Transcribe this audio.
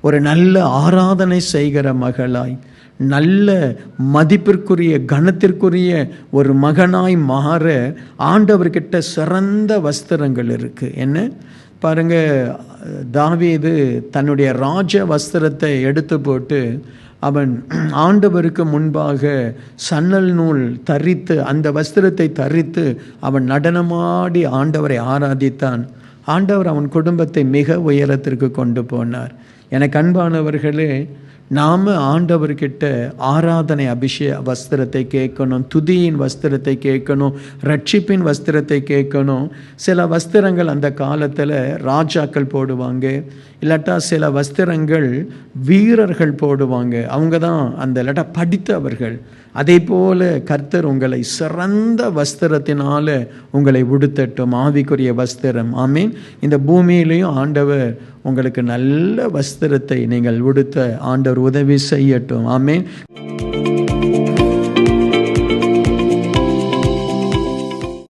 ஒரு நல்ல ஆராதனை செய்கிற மகளாய் நல்ல மதிப்பிற்குரிய கனத்திற்குரிய ஒரு மகனாய் மாற ஆண்டவர்கிட்ட சிறந்த வஸ்திரங்கள் இருக்குது என்ன? பாருங்க தாவீது தன்னுடைய ராஜ வஸ்திரத்தை எடுத்து போட்டு அவன் ஆண்டவருக்கு முன்பாக சன்னல் நூல் தரித்து அந்த வஸ்திரத்தை தரித்து அவன் நடனமாடி ஆண்டவரை ஆராதித்தான். ஆண்டவர் அவன் குடும்பத்தை மிக உயரத்திற்கு கொண்டு போனார். எனக்கு அன்பானவர்களே நாம் ஆண்டவர்கிட்ட ஆராதனை அபிஷேக வஸ்திரத்தை கேட்கணும் துதியின் வஸ்திரத்தை கேட்கணும் ரட்சிப்பின் வஸ்திரத்தை கேட்கணும். சில வஸ்திரங்கள் அந்த காலத்தில் ராஜாக்கள் போடுவாங்க. இல்லாட்டா சில வஸ்திரங்கள் வீரர்கள் போடுவாங்க. அவங்க தான் அந்த இல்லாட்டா படித்தவர்கள். அதே போல கர்த்தர் உங்களை சிறந்த வஸ்திரத்தினால உங்களை உடுத்தட்டும். ஆவிக்குரிய வஸ்திரம். ஆமீன். இந்த பூமியிலையும் ஆண்டவர் உங்களுக்கு நல்ல வஸ்திரத்தை நீங்கள் உடுத்த ஆண்டவர் உதவி செய்யட்டும். ஆமேன்.